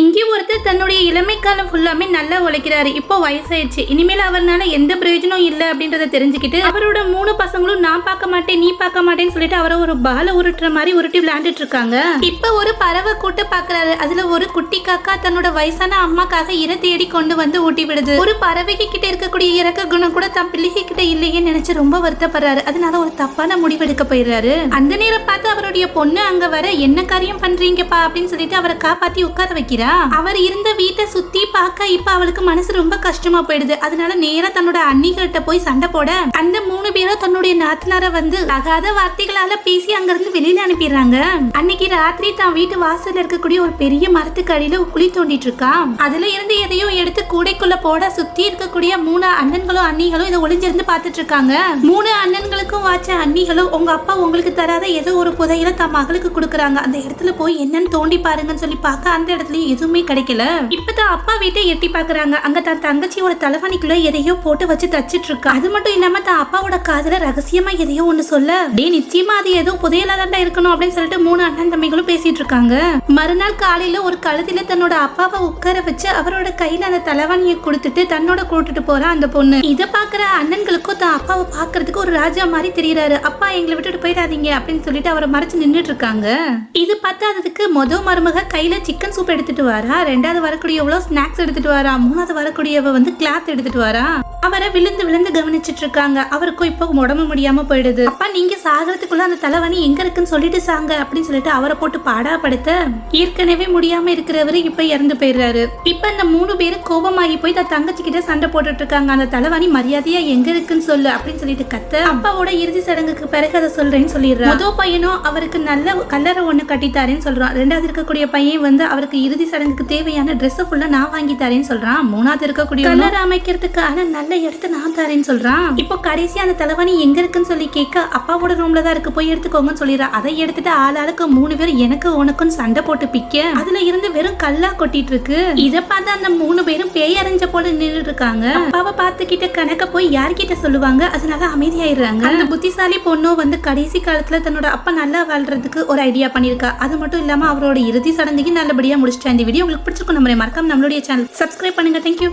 இங்கே ஒருத்தர் தன்னுடைய இளமை காலம் ஃபுல்லாமே நல்லா உழைக்கிறாரு. இப்போ வயசாயிடுச்சு. இனிமேல் அவர்னால எந்த பிரயோஜனம் இல்லை அப்படின்றத தெரிஞ்சுக்கிட்டு அவரோட மூணு பசங்களும் நான் பார்க்க மாட்டேன் நீ பார்க்க மாட்டேன்னு சொல்லிட்டு அவரை ஒரு பால உருட்டுற மாதிரி உருட்டி விளையாண்டுட்டு இருக்காங்க. இப்போ ஒரு பறவை கூட்ட பாக்குறாரு அதுல ஒரு குட்டி காக்கா தன்னோட வயசான அம்மாக்காக இரை தேடி கொண்டு வந்து ஊட்டி விடுது. ஒரு பறவைக்கு கிட்ட இருக்கக்கூடிய இறக்க குணம் கூட தன் பிள்ளைக்கு கிட்ட இல்லையே நினைச்சு ரொம்ப வருத்தப்படுறாரு. அதனால ஒரு தப்பான முடிவெடுக்க போயிடுறாரு. அந்த நேரம் பார்த்து அவருடைய பொண்ணு அங்க வர என்ன காரியம் பண்றீங்கப்பா? அப்படின்னு சொல்லிட்டு அவரை காப்பாத்தி உட்கார வைக்கிறா அவர் இருந்த வீட்டை சுத்தி பார்க்க இப்ப அவளுக்கு மனசு ரொம்ப கஷ்டமா போயிடுது. அதனால நேரா தன்னோட அண்ணிகிட்ட போய் சண்டை போட அந்த மூணு பேரும் தன்னுடைய நாத்தனார வந்து தகாத வார்த்தைகளால பேசி அங்க இருந்து வெளியில அனுப்பிடுறாங்க. அன்னைக்கு ராத்திரி தான் வீட்டு வாசல்ல இருக்கக்கூடிய ஒரு பெரிய மரத்துக்கு அடியில குழி தோண்டிட்டு இருக்கா அதுல இருந்து எதையோ எடுத்து கூடைக்குள்ள போட சுத்தி இருக்கக்கூடிய மூணு அண்ணன்களும் அண்ணிகளும் இதை ஒளிஞ்சிருந்து பார்த்துட்டு இருக்காங்க. மூணு அண்ணன்களுக்கும் வாச்ச அண்ணிகளும் உங்க அப்பா உங்களுக்கு தராத ஏதோ ஒரு புதையில தன் மகளுக்கு கொடுக்குறாங்க. அந்த இடத்துல போய் என்னன்னு தோண்டி பாருங்கன்னு சொல்லி பார்க்க அந்த இடத்துலயும் எதுவுமே கிடைக்கல. இப்பதான் அப்பா வீட்டை எட்டி பாக்குறாங்க அங்க தன் தங்கச்சியோட தலைவணிக்குள்ள எதையோ போட்டு வச்சு தச்சிட்டு இருக்கா. அது மட்டும் இல்லாம தான் அப்பாவோட காதுல ரகசியமா எதையோ ஒண்ணு சொல்ல டே நிச்சயமா அது ஏதோ புதையலா தாண்டா இருக்கணும் அப்படின்னு சொல்லிட்டு மூணு அண்ணன் தம்பிகளும் பேசிட்டு இருக்காங்க. மறுநாள் காலையில ஒரு கழுதில தன்னோட அப்பாவை உட்கார வச்சு அவரோட கையில அந்த தலைவாணியை கொடுத்துட்டு தன்னோட கூட்டிட்டு போறா அந்த பொண்ணு. இதை பாக்குற அண்ணன்களுக்கும் தான் அப்பாவை பாக்குறதுக்கு ஒரு ராஜா மாதிரி தெரியறாரு. அப்பா எங்களை விட்டுட்டு போயிடாதீங்க அப்படின்னு சொல்லிட்டு அவரை மறைச்சு நின்னுட்டு இருக்காங்க. இது பத்தாததுக்கு மொத மருமக கையில சிக்கன் சூப் எடுத்துட்டு வரா? ரெண்டாவது வரக்கூடியவளோ ஸ்நாக்ஸ் எடுத்துட்டு வரா? மூணாவது வரக்கூடியவ வந்து கிளாத் எடுத்துட்டு வரா? அவரை விழுந்து விழுந்து கவனிச்சிட்டு இருக்காங்க அவருக்கும் இப்போ உடம்பு முடியாம போயிடுது. அப்பா நீங்க சாகிறதுக்குள்ள அந்த தலைவணி எங்க இருக்குன்னு சொல்லிட்டு சாங்க அப்படின்னு சொல்லிட்டு அவரை போட்டு பாடாப்படுத்த ஏற்கனவே முடியாம இருக்கிறவரு இப்ப இறந்து போயிடுறாரு. இப்ப இந்த மூணு பேரும் கோபமாகி போய் தான் தங்கச்சி கிட்ட சண்டை போட்டுட்டு இருக்காங்க அந்த தலைவாணி மரியாதையா எங்க இருக்குன்னு சொல்லு அப்படின்னு சொல்லிட்டு கத்த அப்பாவோட இறுதி சடங்குக்கு பிறகு அதை சொல்றேன்னு சொல்லிடுறான் முதல் பையனும் அவருக்கு நல்ல கல்லறை ஒண்ணு கட்டித்தாரேன்னு சொல்றான். ரெண்டாவது இருக்கக்கூடிய பையன் வந்து அவருக்கு இறுதி சடங்குக்கு தேவையான ட்ரெஸ் ஃபுல்லா நான் வாங்கி தரேன்னு சொல்றான். மூணாவது இருக்கக்கூடிய கல்லறை அமைக்கிறதுக்கான நல்ல இடத்த நான் தரேன்னு சொல்றான். இப்போ கடைசி அந்த தலைவாணி எங்க இருக்குன்னு சொல்லி கேட்க அப்பாவோட ரூம்ல தான் இருக்கு போய் எடுத்துக்கோங்கன்னு சொல்லிடுறான் அதை எடுத்துட்டு ஆள் ஆளுக்கு மூணு பேர் எனக்கு உனக்குன்னு சண்டை போட்டு பிக்க. அதுல இருந்து வெறும் கல்லா கொட்டிட்டு இருக்கு. இத பார்த்து அந்த மூணு பேரும் பேய் அரைஞ்ச போல நின்றுட்டு இருக்காங்க. அப்பாவை பார்த்துக்கிட்ட கணக்க போய் யார்கிட்ட சொல்லுவாங்க? அதனால அமைதியாயிடுறாங்க. அந்த புத்திசாலி பொண்ணும் வந்து கடைசி காலத்துல தன்னோட அப்பா நல்லா வாழ்றதுக்கு ஒரு ஐடியா பண்ணிருக்கா அது மட்டும் இல்லாம அவரோட இறுதி சடங்குக்கு நல்லபடியா முடிச்சிட்டா இந்த வீடியோ உங்களுக்கு பிடிச்சிருக்கும் நம்ம மறக்காம நம்மளுடைய சேனல் சப்ஸ்கிரைப் பண்ணுங்க. தேங்க்யூ